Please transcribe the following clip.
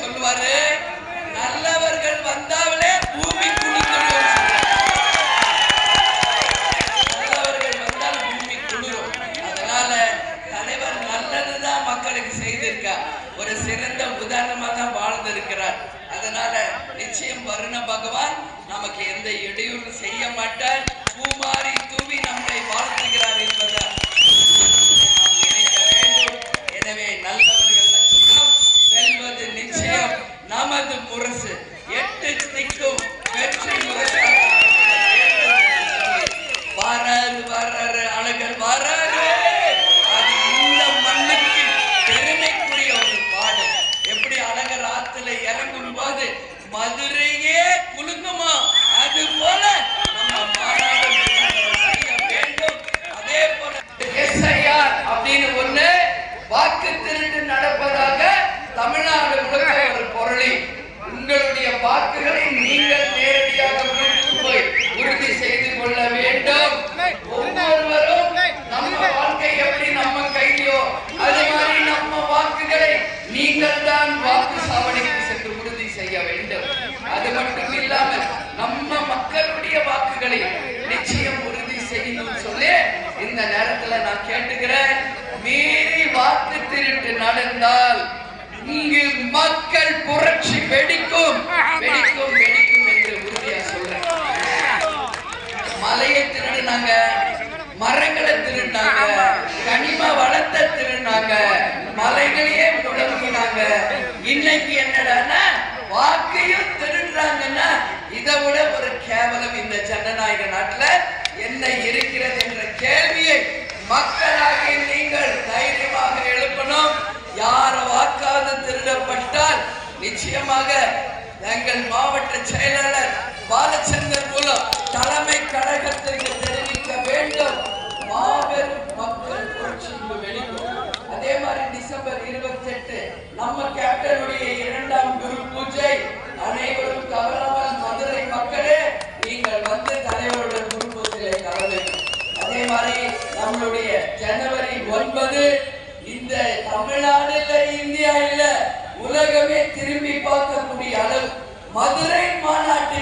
சொல்லுவாரு நல்லவர்கள் வந்தாலே பூமி நல்லவர்கள் அதனால தலைவர் நல்லதுதான் மக்களுக்கு செய்திருக்கா. ஒரு சிறந்த உதாரணமா தான் வாழ்ந்திருக்கிறார். அதனால நிச்சயம் வருண பகவான் நமக்கு எந்த இடையூறும் செய்ய மாட்டார். பூமாரி தூவி நம்மை வாழ்த்துகிறார். முகமது முரசு. நீங்கள் நேரடியாக உறுதி செய்து கொள்ள வேண்டும். ஒவ்வொருவரும் நம்ம வாழ்க்கை எப்படி நம்ம கையிலோ அது மாதிரி நம்ம வாக்குகளை நீங்கள் தான் வாக்கு சாவடிக்கு சென்று உறுதி செய்ய வேண்டும். அது மட்டும் இல்லாமல் நம்ம மக்களுடைய வாக்குகளை நிச்சயம் உறுதி செய்யணும்னு சொல்லி இந்த நேரத்துல நான் கேட்டுக்கிறேன். மீறி வாக்கு திருட்டு நடந்தால் மலையை திருடினாங்க மரங்களை திருடினாங்க கனிம வளத்தை திருடினாங்க மலைகளையே முடங்கினாங்க இன்னைக்கு என்னடான்னா வாக்கையும் திருடுறாங்கன்னா இதை விட ஒரு கேவலம் இந்த ஜனநாயக நாட்டுல என்ன இருக்கிறது என்ற கேள்வியை மக்களாக நீங்கள் தைரியமாக எழுப்பணும். யார வாக்காவது திருடப்பட்டால் நிச்சயமாக எங்கள் மாவட்ட செயலாளர் பாலச்சந்தர் மூலம் தலைமை கழகத்திற்கு தெரிவிக்க வேண்டும். மாபெரும் மக்கள் புரட்சி இங்கு அதே மாதிரி டிசம்பர் இருபத்தி எட்டு நம்ம கேப்டனுடைய இரண்டாம் குரு பூஜை. அனைவரும் தவறாமல் மதுரை மக்களே நீங்கள் வந்து தலைவருடைய குரு பூஜையை தர அதே மாதிரி நம்மளுடைய ஜனவரி ஒன்பது இந்த தமிழ்நாடு இல்ல இந்தியா இல்ல உலகமே திரும்பி பார்க்கக்கூடிய அளவு மதுரை மாநாட்டில்